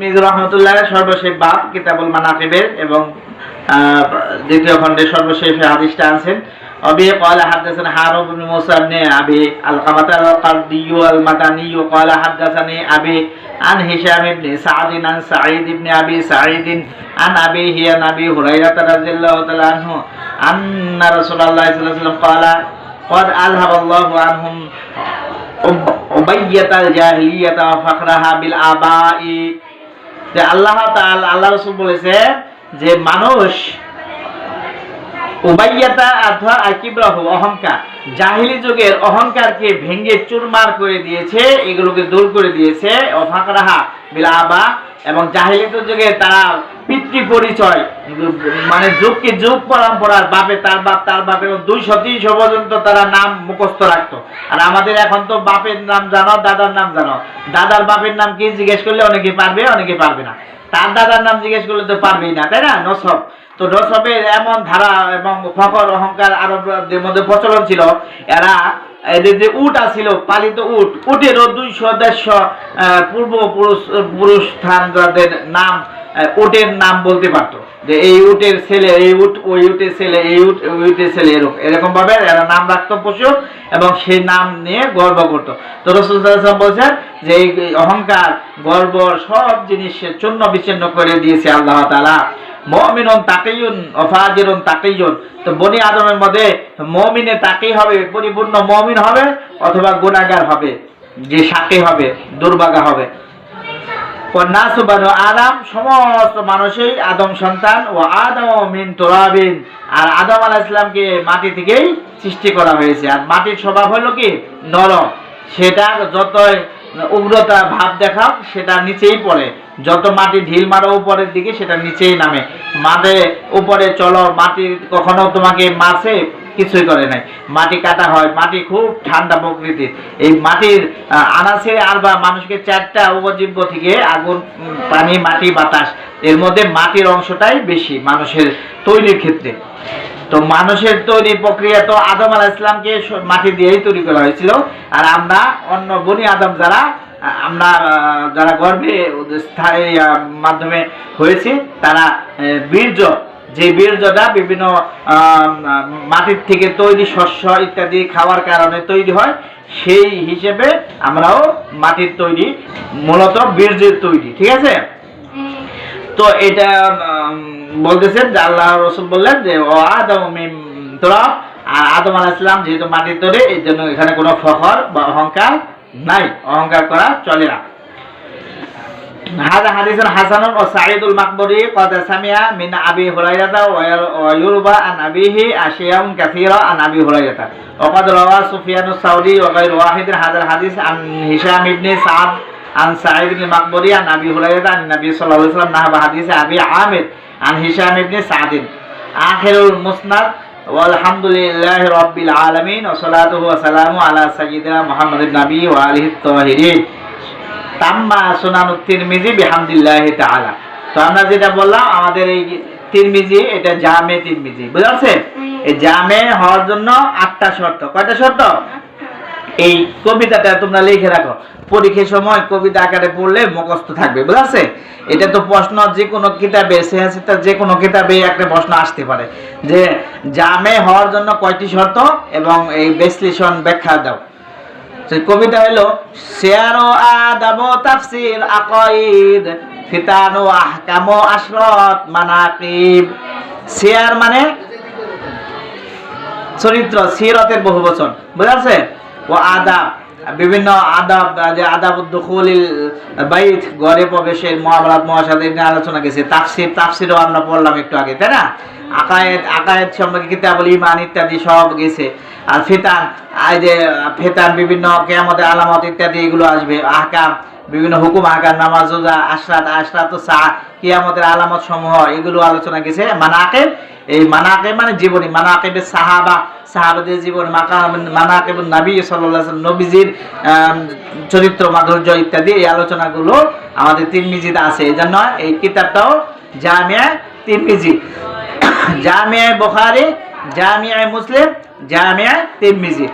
তিরমিজি রহমতুল্লাহ সর্বশেষ বাপ কিতাবুল মানাকিবের এবং আহ, দ্বিতীয় খণ্ডের সর্বশেষ হাদিসটা আনছেন أبي قال حدثنا هارون بن موسى بن أبي القمة القردي المدني قال حدثني أبي عن هشام بن سعد عن سعيد بن أبي سعيد عن أبيه عن أبي هريرة رضي الله تعالى عنه أن رسول الله صلى الله عليه وسلم قال قد أذهب الله عنهم উবাইয়াতাল জাহিলিয়াতা ফাকরাহা বিল আবাই যে আল্লাহ আল্লাহ রসুল বলেছে যে মানুষ উবাইয়াতা অথবা আকিব্রাহ, অহংকার। জাহিলি যুগের অহংকারকে ভেঙে চুরমার করে দিয়েছে, এগুলোকে দূর করে দিয়েছে, অফাকরাহা বিল আবা এবং যুগে তারা পিতৃ পরিচয় মানে যুগকে যুগ পরম্পরার বাপে, তার বাপ তার বাপ, এবং দুইশো তিনশো পর্যন্ত তারা নাম মুখস্থ রাখতো। আর আমাদের এখন তো বাপের নাম জানো, দাদার নাম জানো। দাদার বাপের নাম কি জিজ্ঞেস করলে অনেকে পারবে অনেকে পারবে না। তার দাদার নাম জিজ্ঞেস করলে তো পারবি না, তাই না? নসব। তো নসবের এমন ধারা এবং ফখর, অহংকার আরবদের মধ্যে প্রচলন ছিল, এরা এদের যে উট আছিল, পালিত উট, উটেরও দুইশো দেড়শো পূর্বপুরুষ পুরুষ স্থান নাম উটের নাম বলতে পারতো। যে এই উটের ছেলে, এই উট, ওই উটের ছেলে, এই উট, ওই উটের ছেলে, এরকম। এরকম ভাবে এরা নাম রাখতো পশু এবং সেই নাম নিয়ে গর্ব করতো। তো রসুল সাল্লাল্লাহু বলছেন যে এই অহংকার, গর্ব, সব জিনিস চূর্ণ বিচ্ছিন্ন করে দিয়েছে আল্লাহ তাআলা। মমিনুন তাকিয়ুন অফাজিরুন তাকিয়ুন। তো বনি আদমের মধ্যে মমিনে তাকিই হবে, পরিপূর্ণ মমিন হবে অথবা গুনাহগার হবে, যে সাকি হবে, দুর্ভাগা হবে। আদম, সমস্ত মানুষই আদম সন্তান ও আদম তোরাবিন। আর আদম আলাহ ইসলামকে মাটি থেকেই সৃষ্টি করা হয়েছে। আর মাটির স্বভাব হলো কি? নরম। সেটা যতই উগ্রতা ভাব দেখাও সেটা নিচেই পড়ে। যত মাটি ঢিল মারো উপরের দিকে, সেটা নিচেই নামে। মাঠে উপরে চলো, মাটি কখনো তোমাকে মারছে? কিছুই করে নাই। মাটি কাটা হয়, মাটি খুব ঠান্ডা প্রকৃতির। এই মাটির আনাসে আর বা মানুষকে চারটা উপজীব্য থেকে আগুন পানি, মাটি, বাতাস। এর মধ্যে মাটির অংশটাই বেশি মানুষের তৈরির ক্ষেত্রে। তো মানুষের তৈরি প্রক্রিয়া তো আদম আলাহ ইসলামকে মাটি দিয়েই তৈরি করা হয়েছিল। আর আমরা অন্য বনি আদম যারা আমরা যারা ওদের স্থায়ী মাধ্যমে হয়েছে, তারা বীর্য যে বীর্যটা বিভিন্ন মাটির থেকে তৈরি শস্য ইত্যাদি খাওয়ার কারণে তৈরি হয়, সেই হিসেবে আমরাও মাটির তৈরি, মূলত বীর্যের তৈরি, ঠিক আছে? তো এটা বলতেছেন যে আল্লাহ রসুল বললেন যে, ও আদম তোরা আর আদম আলাহ ইসলাম যেহেতু মাটির তৈরি, এই জন্য এখানে কোনো ফখর বা অহংকার নাই, অহংকার করা চলে না। هذا حديث حسن وسعيد المقبري قد سمع من ابي هريره ويروى عن ابيه اشياء كثيره عن ابي هريره وقد روى سفيان الثوري وغير واحد هذا الحديث عن هشام بن سعد عن سعيد بن المقبري عن ابي هريره عن النبي صلى الله عليه وسلم نحو حديث ابي عامر عن هشام بن سعد آخر المسند والحمد لله رب العالمين وصلاته وسلامه على سيدنا محمد النبي وآله الطاهرين তাম্মা সুনানু তিরমিজি বিহামদিল্লাহ তাআলা। তো আমরা যেটা বললাম আমাদের এই তিরমিজি এটা জামে তিরমিজি বুঝতে পারছেন? এই জামে হওয়ার জন্য আটটা শর্ত। কয়টা শর্ত? এই কবিতাটা তোমরা লিখে রাখো। পরীক্ষার সময় কবিতা আকারে পড়লে মুখস্থ থাকবে বুঝতে পারছে? এটা তো প্রশ্ন যে কোনো কিতাবে সেহাসিতা যে কোনো কিতাবে একটা প্রশ্ন আসতে পারে। যে জামে হওয়ার জন্য কয়টি শর্ত এবং এই বিশ্লেষণ ব্যাখ্যা দাও। সেই কবিতা হলো শেয়ার ও আদাব তাফসির আকাইদ, ফিতান ও আহকাম ও আশরত মানাকিব। শেয়ার মানে চরিত্র, সিরতের বহু বচন বুঝা যাচ্ছে? ও আদাব বিভিন্ন আদাব যে আদাব দখলিল বাইত, ঘরে প্রবেশের মহাভারত মহাসাদের নিয়ে আলোচনা গেছে। তাফসির, তাফসিরও আমরা পড়লাম একটু আগে, তাই না? আকায়েদ আকায়েদ সম্পর্কে কিতাবুল ইমান ইত্যাদি সব গেছে। আর ফেতান এই যে ফেতান বিভিন্ন কেয়ামতের আলামত ইত্যাদি এগুলো আসবে। আহকাম বিভিন্ন হুকুম আহকাম নামাজ, রোজা, আশরাত আশরাত সা কিয়ামতের আলামত সমূহ, এগুলো আলোচনা গেছে। মানাকে এই মানাকে মানে জীবনী। মানাকেবের সাহাবা, সাহাবাদের জীবন মানাকেব নবী সাল্লাহ নবীজির চরিত্র, মাধুর্য ইত্যাদি এই আলোচনাগুলো আমাদের তিরমিজিতে আছে। এই জন্য এই কিতাবটাও জামিয়া তিরমিজি। জামিয়া বুখারি, জামিয়া মুসলিম, জামিয়া তিরমিজি।